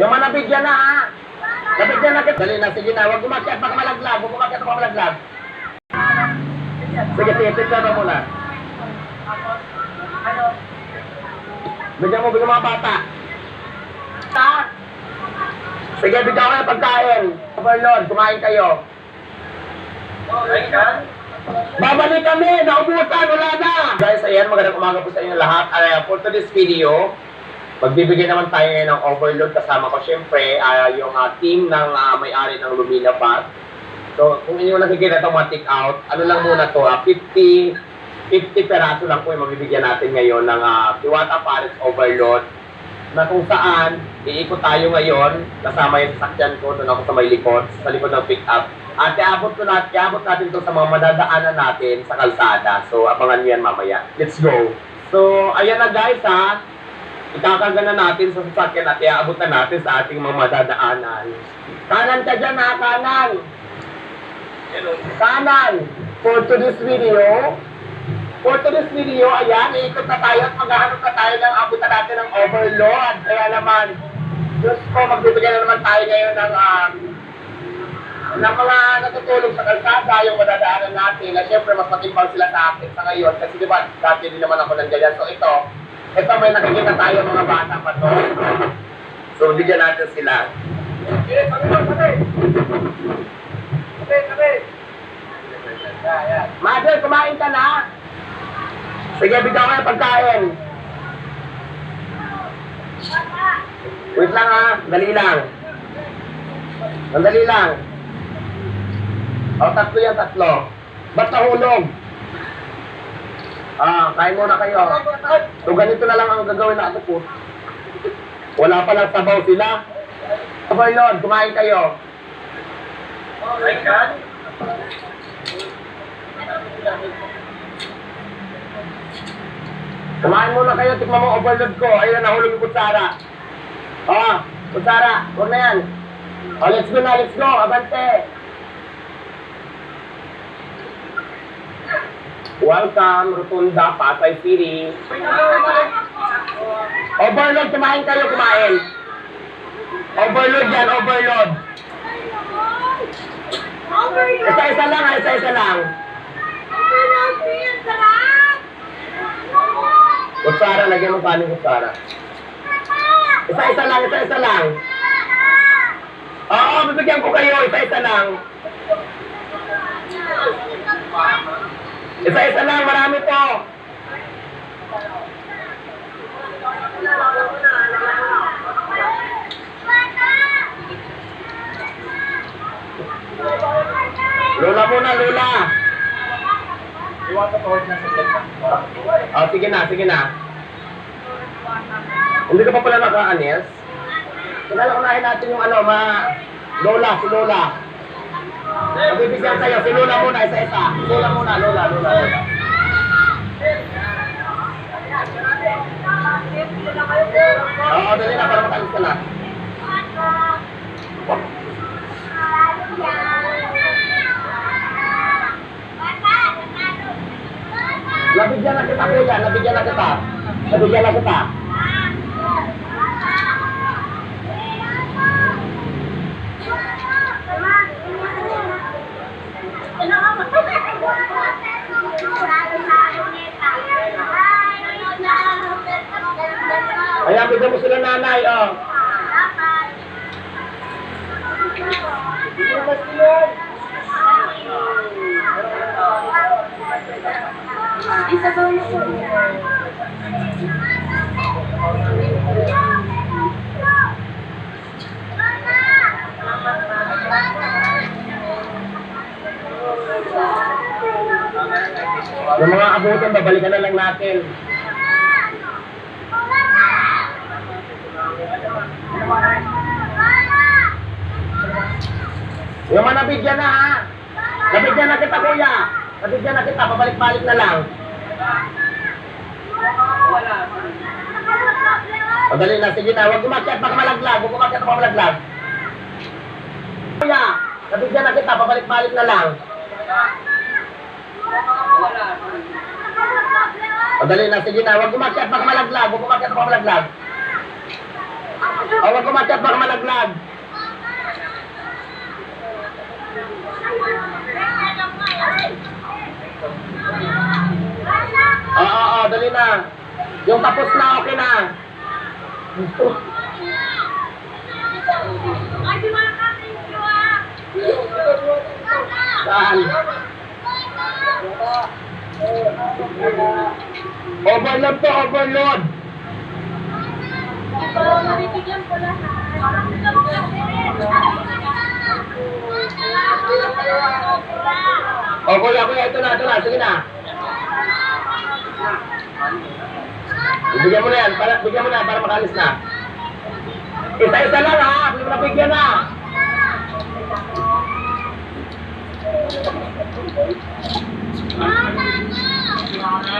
Yung mga nabigyan na ha. Nabigyan na kita. Dali na, sige na. Huwag umakyat, baka malaglag. Huwag umakyat, baka malaglag. Sige, sige, picture mo muna. Bigyan mo, bigyan mo mga bata. Ta? Sige, bigyan ko ng pagkain. Overlord, kumain kayo. Babalik kami! Naubusan! Wala na! Guys, ayan, magandang umaga po sa inyo lahat. Uh, for today's video, magbibigay naman tayo ngayon ng overload. Kasama ko syempre ah, yung ah, team ng ah, may-ari ng Lumina Bus. So, kung inyo nakikita itong mga take out, ano lang muna to, ah, 50, 50 peraso lang po yung mabibigyan natin ngayon ng uh, Iwata Paris Overload na kung saan iikot tayo ngayon. Kasama yung sasakyan ko doon ako sa may likod sa likod ng pick up. At iabot ko natin iabot natin to sa mga madadaanan natin sa kalsada. So abangan niyo yan mamaya. Let's go. So ayan na guys ha ikakarga na natin sa sasakyan at iabot na natin sa ating mga madadaanan kanan ka dyan ha kanan kanan for today's video For today's video, ayan, iikot na tayo at maghahanap na tayo ng abutan natin ng overload. Kaya naman, Diyos ko, magbibigyan na naman tayo ngayon ng, um, ng mga natutulog sa kalsada, yung madadaanan natin. Na syempre, mas matimbang sila sa akin sa ngayon. Kasi di ba, dati din naman ako nandiyan. So ito, ito may nakikita tayo mga bata pa to. So, bigyan natin sila. Mother, kumain ka na? Sige, bigyan ko ng pagkain. Wait lang ha, dali lang. Sandali lang. O, tatlo yan, tatlo. Ba't nahulog? Ah, kain muna kayo. So, ganito na lang ang gagawin natin po. Wala pa lang sabaw sila. Overlord, kumain kayo. Kumain muna kayo, tikman mo overload ko. Ayun, nahulog yung kutsara. Oh, kutsara, huwag na yan. Oh, let's go na, let's go, abante. Welcome, Rotunda, Pasay City. Overload, kumain kayo, kumain. Overload yan, overload. Isa-isa lang, isa-isa lang. Kutsara, lagyan mo kanin kutsara. Isa-isa lang, isa-isa lang. Oo, bibigyan ko kayo, isa-isa lang. Isa-isa lang, marami to. Lola muna, Lola. Oh, sige na, sige na. Hindi ka pa pala naka-anis? Kailangan unahin natin yung ano, ma... Lola, si Lola. Magbibigyan tayo, si Lola muna, isa-isa. Lola muna, Lola, Lola, Lola. Nabigyan na kita, kuya, nabigyan na kita. Nabigyan na kita. Yung mga abutin, babalikan na lang natin. Yung mga nabigyan na ha. Nabigyan na kita kuya. Nabigyan na kita, pabalik-balik na lang. O dali na, sige na. Huwag umakyat, baka malaglag. Huwag umakyat, baka malaglag. Kuya, nabigyan na kita, pabalik-balik na lang. O dali na, sige na. Huwag umakyat, baka malaglag. Huwag umakyat, baka malaglag. O, wag kumakyat, baka malaglag. Oo, oo, oo, dali na. Yung tapos na, okay na. Saan? Overload to, overload. O, kuya, kuya, ito na, ito na, sige na. Bigyan mo na yan, para, bigyan mo na, para makalis na. Isa-isa lang ha, hindi mo na bigyan na.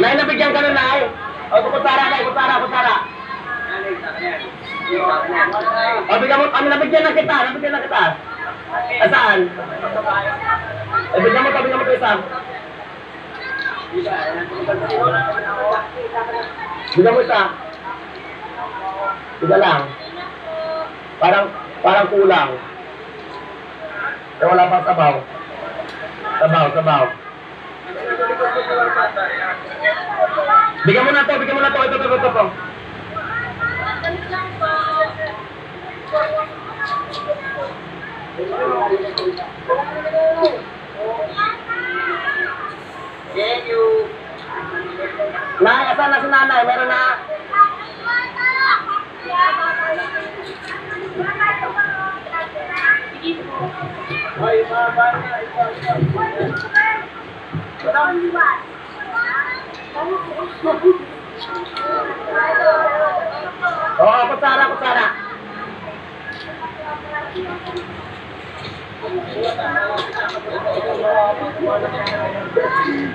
Nay, nabigyan ka na, Nay. O, kutsara, Nay, kutsara, kutsara. O, bigyan mo, ano, nabigyan na kita, nabigyan na kita. Asaan? Eh, bigyan mo bigyan mo to isa. Bigyan mo isa. Isa lang. Parang, parang kulang. Eh, wala pang sabaw. Sabaw, sabaw. Bigyan mo na to, bigyan mo na to. Ito, ito, ito, ito. Thank you. Nay, asan na si nanay? Meron na. Ay, mama na. Oo, kutsara, kutsara.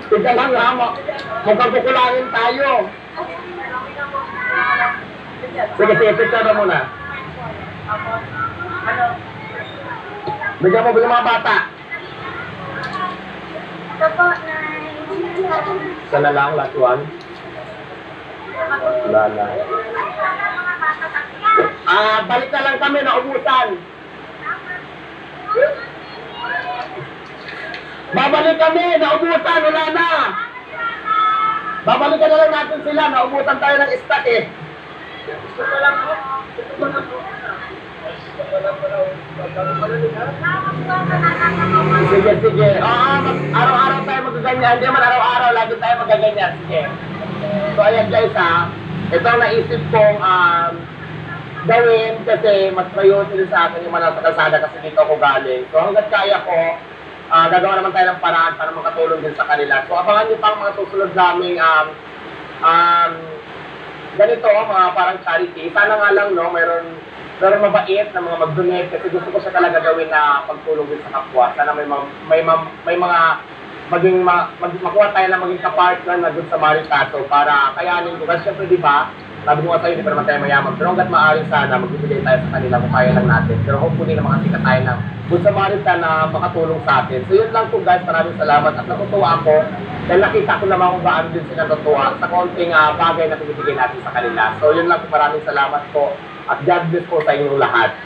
Tika lang ha, ma- mukhang kukulangin tayo. Sige, sige, picture mo muna. Bigyan mo, bigyan mga bata. Isa na lang, last one. Wala na. Ah, balik na lang kami na ubusan. Babalik kami, naubusan, wala na. Babalikan na lang natin sila, naubusan tayo ng stock eh. Sige, sige. Oo, araw-araw tayo magaganyan. Hindi man araw-araw, lagi tayo magaganyan. Sige. So, ayan guys ha. Ito ang naisip kong um, gawin kasi mas priority sa akin yung mga nasa kalsada kasi dito ako galing. So, hanggat kaya ko, ah, gagawa naman tayo ng paraan para makatulong din sa kanila. So, abangan niyo pa ang mga susunod naming um, um, ganito, mga parang charity. Sana nga lang, no, meron meron mabait na mga mag-donate kasi gusto ko siya talaga gawin na pagtulong din sa kapwa. Sana may ma- may ma- may mga maging ma- mag- makuha tayo na maging kapartner na good Samaritaso para kayanin ko. Kasi syempre, di ba, sabi ko nga sa'yo, hindi pa naman tayo mayaman. Pero hanggat maaari sana, magbibigay tayo sa kanila kung kaya lang natin. Pero hopefully na makakita tayo ng good Samaritan na makatulong sa atin. So yun lang po guys, maraming salamat. At natutuwa ako dahil nakita ko naman kung gaano din sila natutuwa sa konting ah, bagay na binibigay natin sa kanila. So yun lang po, maraming salamat po. At God bless po sa inyong lahat.